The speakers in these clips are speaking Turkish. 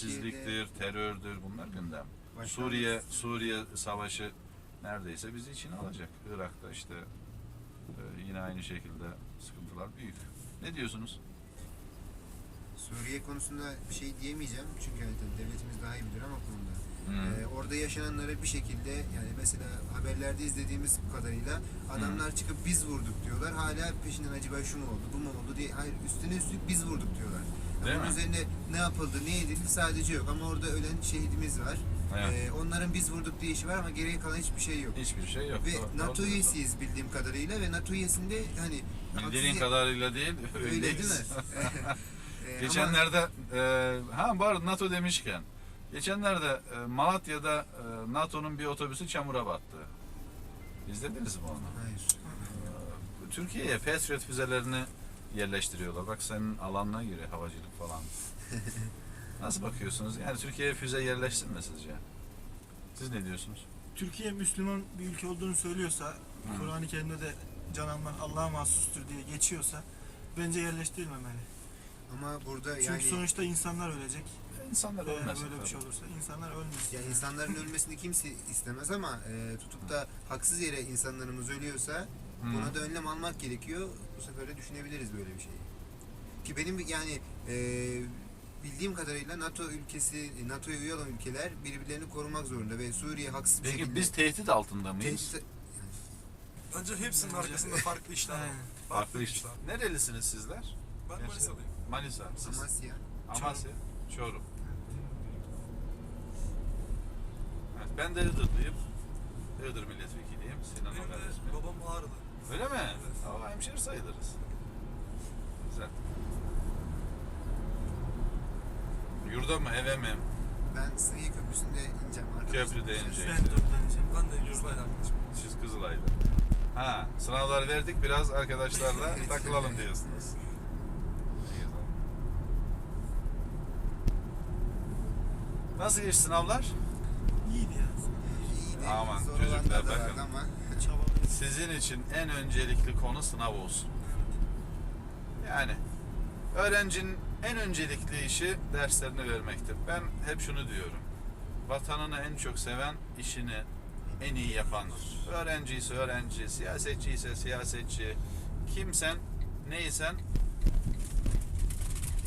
Sizliktir, terördür bunlar gündem. Suriye Suriye savaşı neredeyse bizi içine alacak. Irak'ta işte e, yine aynı şekilde sıkıntılar büyük. Ne diyorsunuz? Suriye konusunda bir şey diyemeyeceğim çünkü hani tabii devletimiz daha iyi bilir ama konuda. Hmm. Ee, orada yaşananları bir şekilde yani mesela haberlerde izlediğimiz kadarıyla adamlar çıkıp biz vurduk diyorlar. Hala peşinden acaba şu mu oldu, bu mu oldu diye. Hayır üstüne üstlük biz vurduk diyorlar. Değil bunun mi? üzerine ne yapıldı, ne edildi sadece yok ama orada ölen şehidimiz var. Evet. Ee, onların biz vurduk diye işi var ama geriye kalan hiçbir şey yok. Hiçbir şey yok. Ve Doğru- doğru NATO diyorsun. üyesiyiz bildiğim kadarıyla ve NATO üyesinde hani Bildiğin haksız- kadarıyla değil, öyle değil mi? öyleyiz. Ee, ama- Geçenlerde e, ha arada NATO demişken geçenlerde e, Malatya'da e, NATO'nun bir otobüsü çamura battı. İzlediniz mi onu? Hayır. Türkiye'ye Patriot füzelerini yerleştiriyorlar. Bak senin alanına göre havacılık falan. Nasıl bakıyorsunuz? Yani Türkiye'ye füze yerleşsin mi sizce? Siz ne diyorsunuz? Türkiye Müslüman bir ülke olduğunu söylüyorsa, Kur'an-ı Kerim'de de cananlar Allah'a mahsustur diye geçiyorsa bence yerleştirilmemeli. Ama burada Çünkü yani sonuçta insanlar ölecek. İnsanlar Eğer ölmesin. böyle bir şey olursa insanlar ölmesin. ya insanların ölmesini kimse istemez ama e, tutup da haksız yere insanlarımız ölüyorsa Hı. buna da önlem almak gerekiyor. Bu sefer de düşünebiliriz böyle bir şeyi. Ki benim yani e, bildiğim kadarıyla NATO ülkesi, NATO'ya üye olan ülkeler birbirlerini korumak zorunda ve Suriye haksız bir Peki şekilde biz tehdit altında mıyız? tehdit- Bence hepsinin Bence- arkasında farklı işler var. Farklı iş. Nerelisiniz sizler? Ben. Manisa'dayım. Manisa. Siz? Amasya. Amasya. Çorum. Evet, ben de Iğdırlıyım. Iğdır milletvekiliyim. Sinan Benim de babam Ağrılı. Öyle mi? Ama hemşeri sayılırız. Güzel. Yurda mı eve mi? Ben Sıhhiye Köprüsü'nde ineceğim arkadaşlar. Köprüde inecek. Ben dörtleneceğim. Ben de Yurtlay'la arkadaşım. Siz Kızılay'da. Ha, sınavlar verdik biraz arkadaşlarla takılalım diyorsunuz. Nasıl geçti sınavlar? İyiydi ya. İyiydi. Aman, Zor çocuklar bakın. ama. Sizin için en öncelikli konu sınav olsun. Yani öğrencinin en öncelikli işi derslerini vermektir. Ben hep şunu diyorum. Vatanını en çok seven işini en iyi yapandır. Öğrenci ise öğrenci, siyasetçi ise siyasetçi, kimsen neysen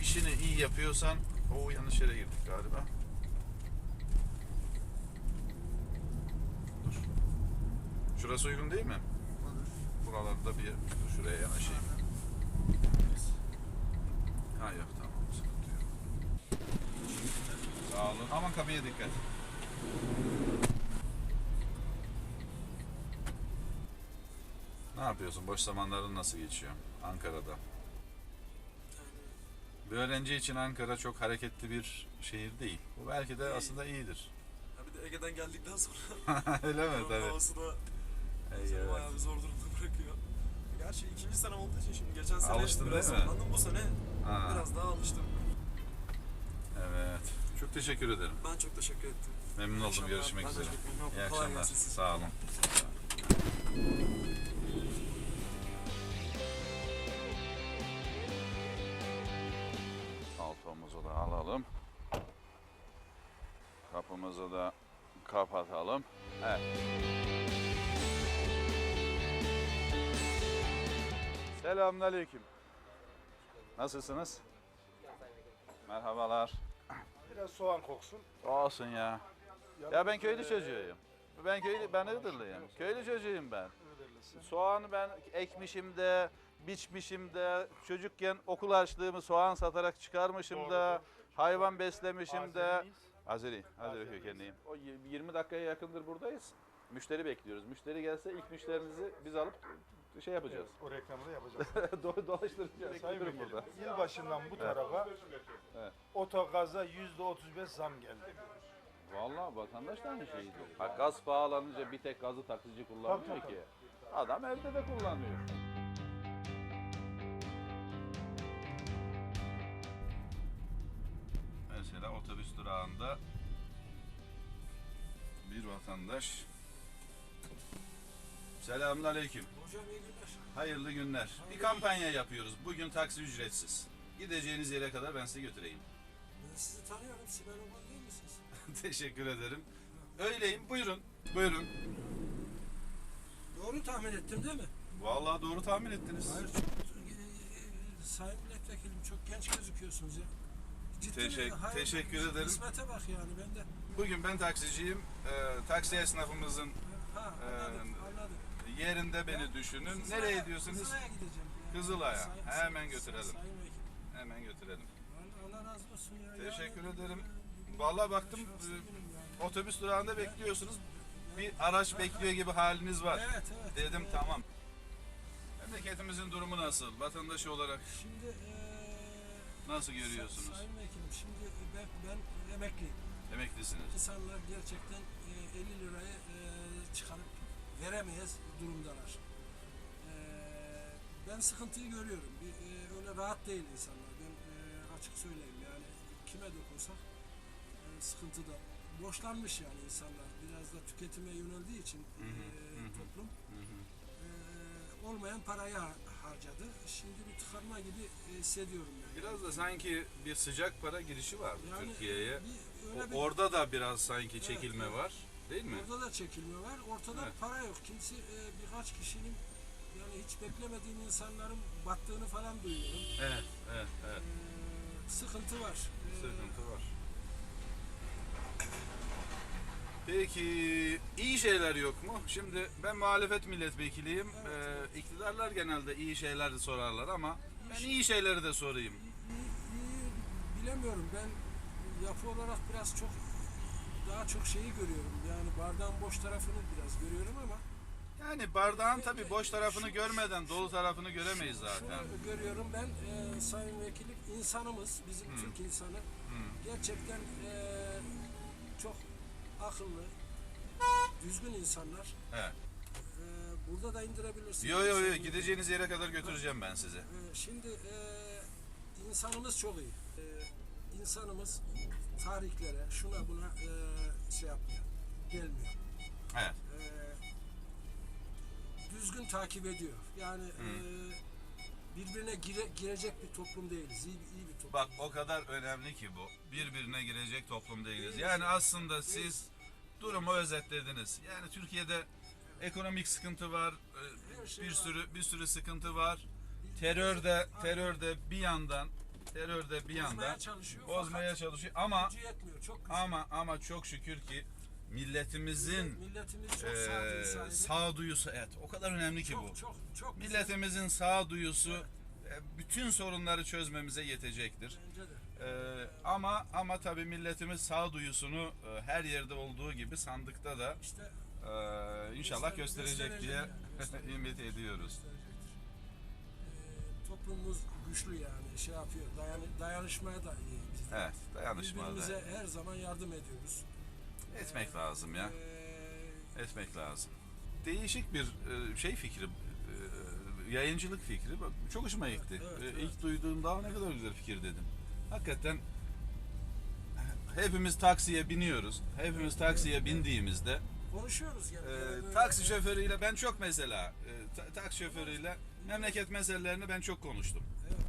işini iyi yapıyorsan o yanlış yere girdik galiba. Şurası uygun değil mi? Buralarda bir şuraya yanaşayım. Ha yok tamam sıkıntı yok. Sağ olun. Aman kapıya dikkat. Ne yapıyorsun? Boş zamanların nasıl geçiyor Ankara'da? Bir öğrenci için Ankara çok hareketli bir şehir değil. Bu belki de aslında iyidir. Ha bir de Ege'den geldikten sonra Öyle mi? Tabii. havası da Evet. bayağı bir zor durumda bırakıyor. Gerçi ikinci sene olduğu için şimdi geçen sene Alıştın biraz değil mi? zorlandım. Bu sene Ha, biraz daha alıştım. evet. Çok teşekkür ederim. Ben çok teşekkür ettim. Memnun oldum. akşamlar. Görüşmek Ben üzere. oldum. İyi Kolay akşamlar. gelsin size. Sağ olun. Altomuzu da alalım. Kapımızı da kapatalım. Evet. Selamünaleyküm. Nasılsınız? Merhabalar. Biraz soğan koksun. Olsun ya. Ya ben köylü çocuğuyum. Ben köylü, ben Iğdırlıyım. Köylü çocuğuyum ben. Soğanı ben ekmişim de, biçmişim de, çocukken okul harçlığımı soğan satarak çıkarmışım da, hayvan beslemişim de. Azeri, Azeri kökenliyim. O y- 20 dakikaya yakındır buradayız. Müşteri bekliyoruz. Müşteri gelse ilk müşterinizi biz alıp şey yapacağız. O reklamı da yapacağız. Do- Dolaştıracağız. Sayın burada. yılbaşından bu tarafa Evet. otogaza yüzde 35 zam geldi. Vallahi vatandaş da aynı şeydi. Ha, gaz pahalanınca bir tek gazı taksici kullanmıyor Tabii, tabii, ki. Adam evde de kullanıyor. Mesela otobüs durağında bir vatandaş Selamünaleyküm. Hocam iyi günler. Hayırlı günler. Bir kampanya yapıyoruz. Bugün taksi ücretsiz. Gideceğiniz yere kadar ben sizi götüreyim. sizi tanıyorum. Sibel Oman değil misiniz? Teşekkür ederim. Öyleyim. Buyurun. Buyurun. Doğru tahmin ettim değil mi? Vallahi doğru tahmin ettiniz. Hayır çok e, sayın milletvekilim çok genç gözüküyorsunuz ya. Ciddi Teşekkür- mi? Hayır, teşekkür ederim. Kısmete bak yani ben de. Bugün ben taksiciyim. Ee, taksi esnafımızın Ha anladım Ee, anladım. Yerinde beni düşünün. Kızılay'a- Nereye diyorsunuz? Kızılay'a gideceğim. Yani. Kızılay'a. Sayın- Hemen götürelim. Sayın. Hemen götürelim. Allah- Allah razı olsun ya. Teşekkür Yani, ederim. e, Vallahi baktım, şanslı e. Otobüs durağında bekliyorsunuz. Bir araç bekliyor gibi haliniz var. Evet evet. Dedim tamam. Memleketimizin durumu nasıl? Vatandaş olarak Şimdi eee nasıl görüyorsunuz? Sayın Vekilim şimdi ben, ben emekliyim. Emeklisiniz. İnsanlar gerçekten eee, 50 lirayı eee, çıkarıp veremeyiz durumdalar. Eee, ben sıkıntıyı görüyorum. Bir, eee, öyle rahat değil insanlar. Ben eee, açık söyleyeyim yani kime dokunsak eee, sıkıntıda. Boşlanmış yani insanlar. Biraz da tüketime yöneldiği için hı, hı hı. toplum Hı hı. olmayan parayı har- harcadı. Şimdi bir tıkanma gibi hissediyorum yani. Biraz da sanki bir sıcak para girişi var Yani Türkiye'ye. Orada da biraz sanki çekilme evet. var. Değil mi? Orada da çekilme var. Ortada Evet. para yok. Kimse e, birkaç kişinin yani hiç beklemediğim insanların battığını falan duyuyorum. Evet, evet, evet. E, sıkıntı var. E, Sıkıntı var. Peki iyi şeyler yok mu? Şimdi ben muhalefet milletvekiliyim. Ee, iktidarlar genelde iyi şeyler de sorarlar ama ben iyi şeyleri de sorayım. iyi- iyi bilemiyorum. Ben yapı olarak biraz çok daha çok şeyi görüyorum. Yani bardağın boş tarafını biraz görüyorum ama Yani bardağın tabii boş tarafını görmeden dolu tarafını göremeyiz zaten. şunu görüyorum ben e, Sayın Vekilim insanımız, bizim Türk insanı gerçekten e, çok akıllı, düzgün insanlar. Evet. Ee, burada da indirebilirsiniz. Yo yo yo gideceğiniz yere kadar götüreceğim ben sizi. Ee, şimdi e, insanımız çok iyi. Ee, insanımız tarihlere, şuna buna e, şey yapmıyor, gelmiyor. Evet. Ee, düzgün takip ediyor. Yani e, birbirine gire, girecek bir toplum değiliz. İyi, iyi bir toplum. Bak o kadar önemli ki bu. Birbirine girecek toplum değiliz. Yani aslında siz durumu özetlediniz. Yani Türkiye'de ekonomik sıkıntı var. e, Her şey Bir var. sürü bir sürü sıkıntı var. Terörde terörde bir yandan terörde bir yandan Bozmaya çalışıyor. bozmaya çalışıyor ama yetmiyor. Çok ama ama çok şükür ki milletimizin milletimiz çok e, sağduyusu evet o kadar önemli ki bu. çok, çok çok güzel. Milletimizin sağduyusu e, bütün sorunları çözmemize yetecektir. De. Ee, ama ama tabii milletimiz sağduyusunu e, her yerde olduğu gibi sandıkta da İşte e, inşallah Göster- gösterecek diye gösterecek. ümit ediyoruz. gösterecektir. Ee, toplumumuz güçlü yani şey yapıyor. Dayan, dayanışmaya da iyi. biz. Evet, dayanışmada Birbirimize her zaman yardım ediyoruz. etmek lazım ya. Ee, Etmek lazım. Değişik bir e, şey fikri, e, yayıncılık fikri. Çok hoşuma gitti. Evet, E, evet. İlk duyduğumda ne kadar güzel fikir dedim. Hakikaten hepimiz taksiye biniyoruz. Hepimiz taksiye bindiğimizde konuşuyoruz yani. Ee, Yani böyle- taksi şoförüyle ben çok mesela e, ta- taksi şoförüyle memleket meselelerini ben çok konuştum. Evet.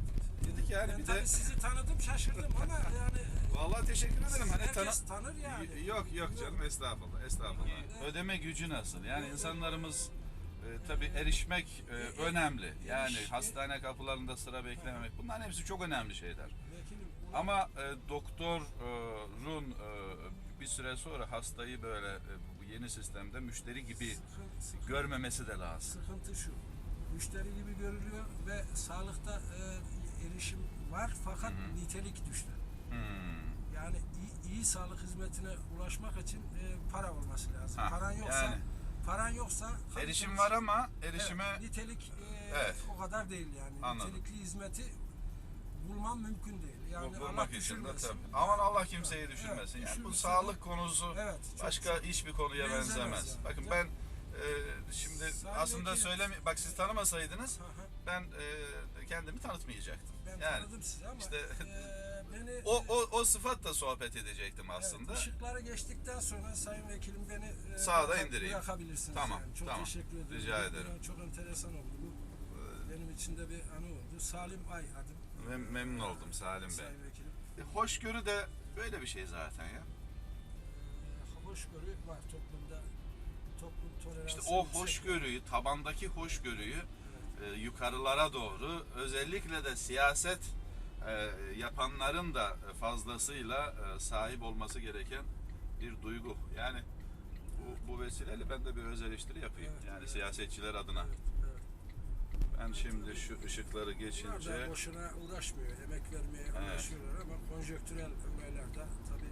Dedik yani Ben bir de tabii sizi tanıdım şaşırdım ama yani vallahi teşekkür ederim. Hani herkes tanı tanır yani. Y- yok yok canım estağfurullah estağfurullah. Ödeme gücü nasıl? Yani insanlarımız e, tabii erişmek e, önemli. Yani Eriş- hastane kapılarında sıra beklememek bunların hepsi çok önemli şeyler. Vekilim, Ama e, doktorun e, bir süre sonra hastayı böyle e, yeni sistemde müşteri gibi sıkıntı- sıkıntı- görmemesi de lazım. Sıkıntı şu. Müşteri gibi görülüyor ve sağlıkta e, erişim var fakat nitelik düştü. Hmm. Yani iyi, iyi sağlık hizmetine ulaşmak için e, para olması lazım. Ha, paran yoksa yani. paran yoksa Erişim var ama erişime Evet, nitelik e, Evet. o kadar değil yani. Anladım. Nitelikli hizmeti bulman mümkün değil. Yani de düşürmesin. tabii. Aman Allah kimseyi düşürmesin. Yani bu sağlık konusu Evet. başka hiçbir konuya Benzemez benzemez. yani. Bakın ben e, şimdi Sayın aslında söylemi bak siz tanımasaydınız ben e, kendimi tanıtmayacaktım. Ben yani tanıdım sizi ama işte- e, beni o o o sıfatla sohbet edecektim aslında. Evet, ışıkları geçtikten sonra Sayın Vekilim beni e, Sağda indireyim. Bırakabilirsiniz. Tamam, yani. Çok tamam. teşekkür ederim. Rica ederim. Çok enteresan oldu bu. Benim için de bir anı oldu. Salim Ay adım. Mem- memnun oldum Salim Bey. Sayın Vekilim. E, Hoşgörü de Böyle bir şey zaten ya. Ee, hoşgörü var toplumda. Toplum toleransı. İşte o yüksek. hoşgörüyü, tabandaki hoşgörüyü e, yukarılara doğru özellikle de siyaset e, yapanların da fazlasıyla e, sahip olması gereken bir duygu. Yani bu, bu vesileyle ben de bir öz eleştiri yapayım. Evet, yani evet. siyasetçiler adına. Evet, evet. Ben şimdi şu ışıkları Bunlar geçince da boşuna uğraşmıyor. Emek vermeye uğraşıyorlar ama konjonktürel olaylar da tabii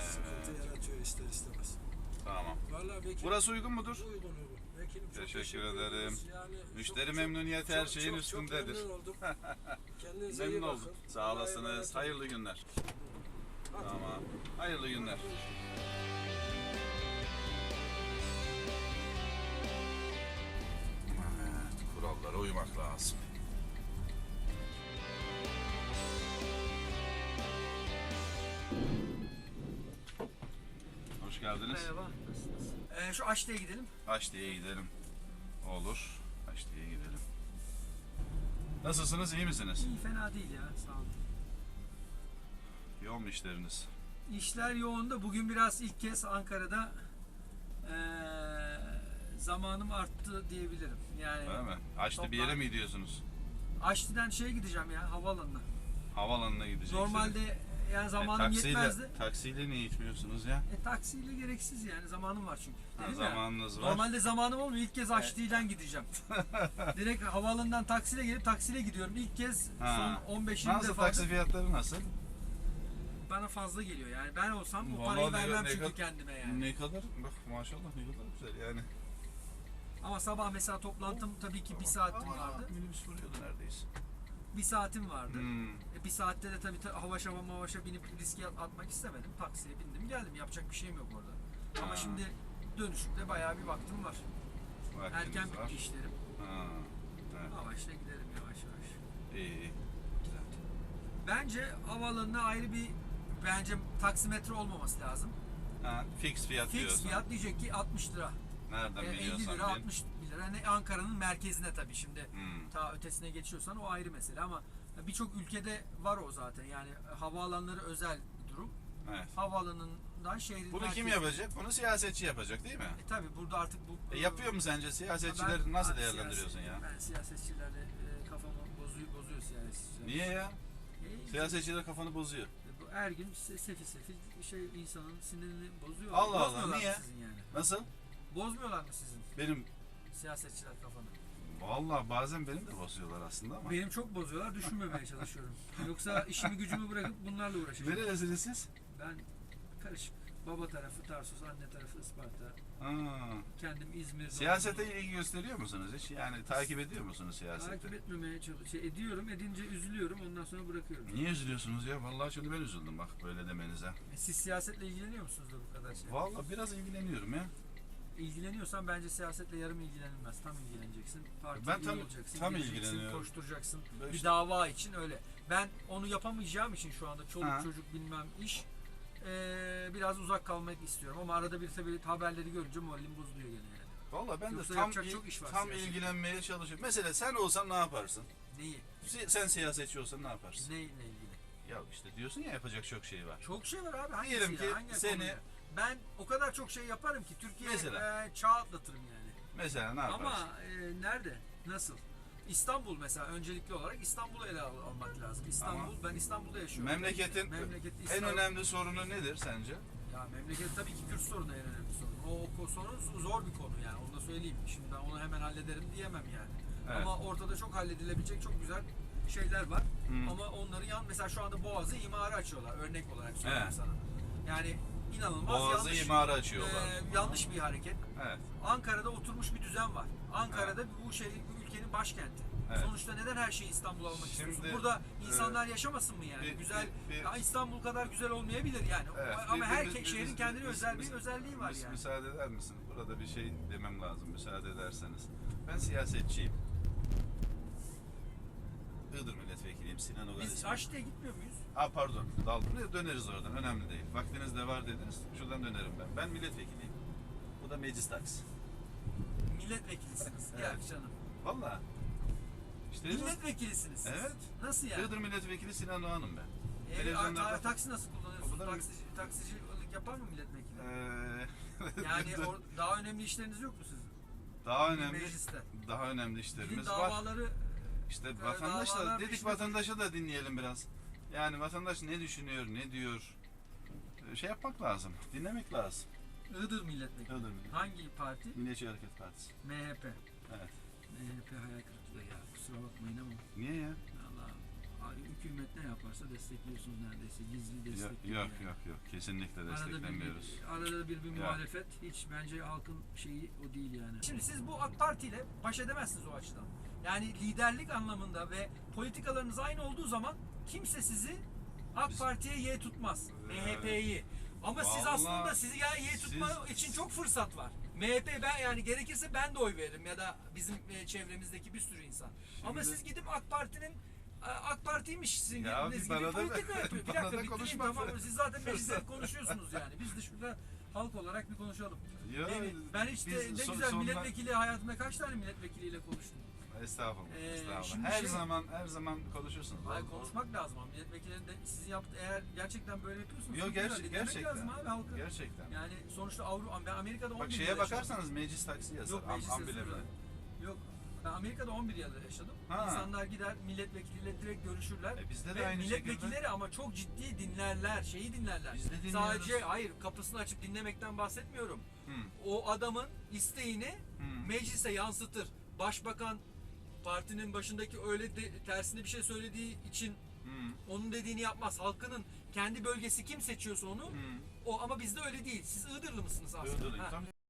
sıkıntı Evet. yaratıyor ister istemez. tamam. Vallahi vekilim Burası uygun mudur? uygun uygun. Vekilim çok Teşekkür teşekkür ederim. Yani Müşteri çok- memnuniyeti çok- her şeyin çok- üstündedir. Çok memnun oldum. Kendinize iyi Memnun bakın. oldum. Sağ olasınız. Hayırlı günler. Hadi. Tamam. Hayırlı günler. Kurallara uymak lazım. Hoş geldiniz. Merhaba. Nasılsınız? Ee, şu Aşte'ye gidelim. Haçlı'ya gidelim. Olur. Haçlı'ya gidelim. Nasılsınız? iyi misiniz? İyi fena değil ya. Sağ olun. Yoğun mu işleriniz? İşler yoğunda. Bugün biraz ilk kez Ankara'da zamanım arttı diyebilirim. Yani Öyle mi? Haçlı bir yere Toplam- mi gidiyorsunuz? Aşti'den şeye gideceğim ya havaalanına. Havaalanına gideceksiniz. Normalde yani E, zamanım taksiyle, yetmezdi. taksiyle niye gitmiyorsunuz ya? E, taksiyle gereksiz yani zamanım var çünkü. Ha, Dedim ya, zamanınız var. Normalde zamanım olmuyor. İlk kez Aşti'yle gideceğim. Direkt havaalanından taksiyle gelip taksiyle gidiyorum. İlk kez Ha. son 15-20 Nasıl defa taksi fiyatları nasıl? bana fazla geliyor yani. Ben olsam bu Vallahi parayı ne- vermem ne çünkü kadar- kendime yani. Ne kadar? Bak maşallah ne kadar güzel yani. Ama sabah mesela toplantım tabii ki bir saatim vardı. Minibüs vuruyordu neredeyse. Bir saatim vardı. Hmm. E, bir saatte de tabii ta- hava şava mavaşa binip riske at- atmak istemedim. Taksiye bindim geldim. Yapacak bir şeyim yok orada. Ama Ha. şimdi dönüşümde bayağı bir vaktim var. Vaktiniz Erken var. bitti işlerim. Ha. Evet. Yavaşla gidelim yavaş yavaş. İyi iyi. Güzel. Bence havaalanına ayrı bir bence taksimetre olmaması lazım. Ha, fix fiyat Fix diyorsun. fiyat diyecek ki 60 lira. Nereden E, 50 biliyorsan lira bil. 60 lira. Ne Ankara'nın merkezine tabii şimdi. Hmm. ta ötesine geçiyorsan o ayrı mesele ama birçok ülkede var o zaten yani havaalanları özel bir durum. Evet. Havaalanından şehrin Bunu kim merkezi- yapacak? Bunu siyasetçi yapacak değil mi? E tabi burada artık bu... E, yapıyor mu sence? Siyasetçileri Ben- nasıl değerlendiriyorsun siyaset- ya? Ben siyasetçilerle e, kafamı bozuyor, bozuyor siyasetçiler. Niye ya? E, Siyasetçiler kafanı bozuyor. e, bu her gün se- sefil sefil şey insanın sinirini bozuyor. Allah Allah, niye? Sizin yani? Nasıl? Bozmuyorlar mı sizin Benim siyasetçiler kafanı? Vallahi bazen benim de bozuyorlar aslında ama. Benim çok bozuyorlar, düşünmemeye çalışıyorum. Yoksa işimi gücümü bırakıp bunlarla uğraşacağım. Nerelisiniz siz? Ben karışık. Baba tarafı Tarsus, anne tarafı Isparta. Ha. Kendim İzmir'de. Siyasete ilgi gösteriyor musunuz hiç? Yani takip ediyor musunuz siyaseti? Takip etmemeye çalışıyorum. Şey ediyorum, edince üzülüyorum, ondan sonra bırakıyorum. Niye üzülüyorsunuz ya? Vallahi şimdi ben üzüldüm bak böyle demenize. E, Siz siyasetle ilgileniyor musunuz da bu kadar şey? Vallahi biraz ilgileniyorum ya. İlgileniyorsan bence siyasetle yarım ilgilenilmez. Tam ilgileneceksin. Parti Ben tam- olacaksın. tam ilgileniyorum. Koşturacaksın. Bir işte- dava için öyle. Ben onu yapamayacağım için şu anda çoluk Ha. çocuk bilmem iş eee, biraz uzak kalmak istiyorum ama arada bir tabii haberleri görünce moralim bozuluyor gene yani. Vallahi ben de Yoksa tam, yapacak il- çok iş var tam siyasette. ilgilenmeye çalışıyorum. Mesela sen olsan ne yaparsın? Neyi? Si- Sen siyasetçi olsan ne yaparsın? Neyle ilgili? Ya işte diyorsun ya yapacak çok şey var. Çok şey var abi. Diyelim Hangisiyle? ki Hangi seni- konuya? Ben o kadar çok şey yaparım ki Türkiye'ye Mesela? eee, çağ atlatırım yani. Mesela ne yaparsın? Ama e, nerede? Nasıl? İstanbul mesela öncelikli olarak İstanbul'u ele al- almak lazım. İstanbul, ben İstanbul'da yaşıyorum. Memleketin Memleket en İstanbul. önemli sorunu nedir sence? Ya memleket tabii ki Kürt sorunu en önemli sorun. O, o sorun zor bir konu yani onu da söyleyeyim. Şimdi ben onu hemen hallederim diyemem yani. Evet. Ama ortada çok halledilebilecek çok güzel şeyler var. Hı. Ama onları yan mesela şu anda Boğaz'ı imarı açıyorlar örnek olarak söyleyeyim Evet. sana. Yani inanılmaz Boğazı yanlış, imarı açıyorlar. e, yanlış bir hareket. Evet. Ankara'da oturmuş bir düzen var. Ankara'da bu şey bu ülkenin başkenti. Evet. Sonuçta neden her şeyi İstanbul'a almak Şimdi, istiyorsun? Burada insanlar yaşamasın mı yani? bir- güzel bir- bir- ya İstanbul kadar güzel olmayabilir yani. Evet, Ama bir- her bir- ke- bir- şehrin bir- kendine bir- özel bir- bir özelliği var Müs- yani. Müsaade eder misin? Burada bir şey demem lazım müsaade ederseniz. Ben siyasetçiyim. Iğdır milletvekiliyim Sinan Ogal Biz ismim. Aşti'ye gitmiyor muyuz? Ha pardon daldım. Ne, Döneriz oradan önemli değil. Vaktiniz de var dediniz. Şuradan dönerim ben. Ben milletvekiliyim. Bu da meclis taksi. Milletvekilisiniz. Evet. Ya canım. Valla. İşte Milletvekilisiniz siz. Evet. Nasıl yani? Iğdır milletvekili Sinan Oğan'ım ben. E, Televizyonlarda- ta- taksi nasıl kullanıyorsunuz? Bu da Taksici, taksicilik yapar mı milletvekili? Eee, Yani o, daha önemli işleriniz yok mu sizin? daha önemli Mecliste. daha önemli Gidin işlerimiz var. davaları İşte Ee, vatandaş da davalar dedik peşinde- vatandaşa da dinleyelim biraz. Yani vatandaş ne düşünüyor, ne diyor? Ee, Şey yapmak lazım, dinlemek lazım. Iğdır milletvekili. Iğdır Milli- Hangi parti? Milliyetçi Hareket Partisi. MHP. Evet. MHP hayal kırıklığı ya. Kusura bakmayın ama. Niye ya? Allah hükümet ne yaparsa destekliyorsunuz neredeyse. Gizli Yok destekliyor. yok yani. yok, yok. kesinlikle Arada bir, desteklemiyoruz. arada bir, bir muhalefet hiç bence halkın şeyi o değil yani. Şimdi siz bu AK Parti ile baş edemezsiniz o açıdan. Yani liderlik anlamında ve politikalarınız aynı olduğu zaman kimse sizi AK Parti'ye Y tutmaz. MHP'yi. Ama siz Vallahi aslında sizi ya Y tutma siz- için çok fırsat var. MHP ben yani gerekirse ben de oy veririm ya da bizim e, çevremizdeki bir sürü insan. Ama Şimdi- siz gidip AK Parti'nin e, AK Parti'ymiş sizin Ya gibi bir bana da- politika yapıyor. Bir bana dakika da bitireyim konuşma. tamam. Siz zaten mecliste konuşuyorsunuz yani. Biz de şurada halk olarak bir konuşalım. Ya, mi? Ben işte biz ne son- güzel sonuna- milletvekili hayatımda kaç tane milletvekiliyle konuştum. Estağfurullah, Ee, estağfurullah. her şey- zaman her zaman konuşursunuz. Hayır konuşmak lazım ama milletvekillerinin de sizin yaptığı eğer gerçekten böyle yapıyorsunuz. Yok gerçek, dinlemek gerçekten. lazım abi halkı. Gerçekten. Yani sonuçta Avrupa, ben Amerika'da 11 Bak şeye yaşadım. bakarsanız meclis taksi yazar. Yok am- meclis amblemle. yazılı. Yok. Ben Amerika'da 11 yıl yaşadım. Ha. İnsanlar gider milletvekiliyle direkt görüşürler. E bizde de Ve aynı milletvekilleri şekilde. ama çok ciddi dinlerler, şeyi dinlerler. Biz de dinliyoruz. Sadece hayır kapısını açıp dinlemekten bahsetmiyorum. Hı, O adamın isteğini hı. meclise yansıtır. Başbakan partinin başındaki öyle de, tersine bir şey söylediği için Hı, onun dediğini yapmaz. Halkının kendi bölgesi kim seçiyorsa onu hı. o ama bizde öyle değil. Siz Iğdırlı mısınız aslında? Iğdırlıyım.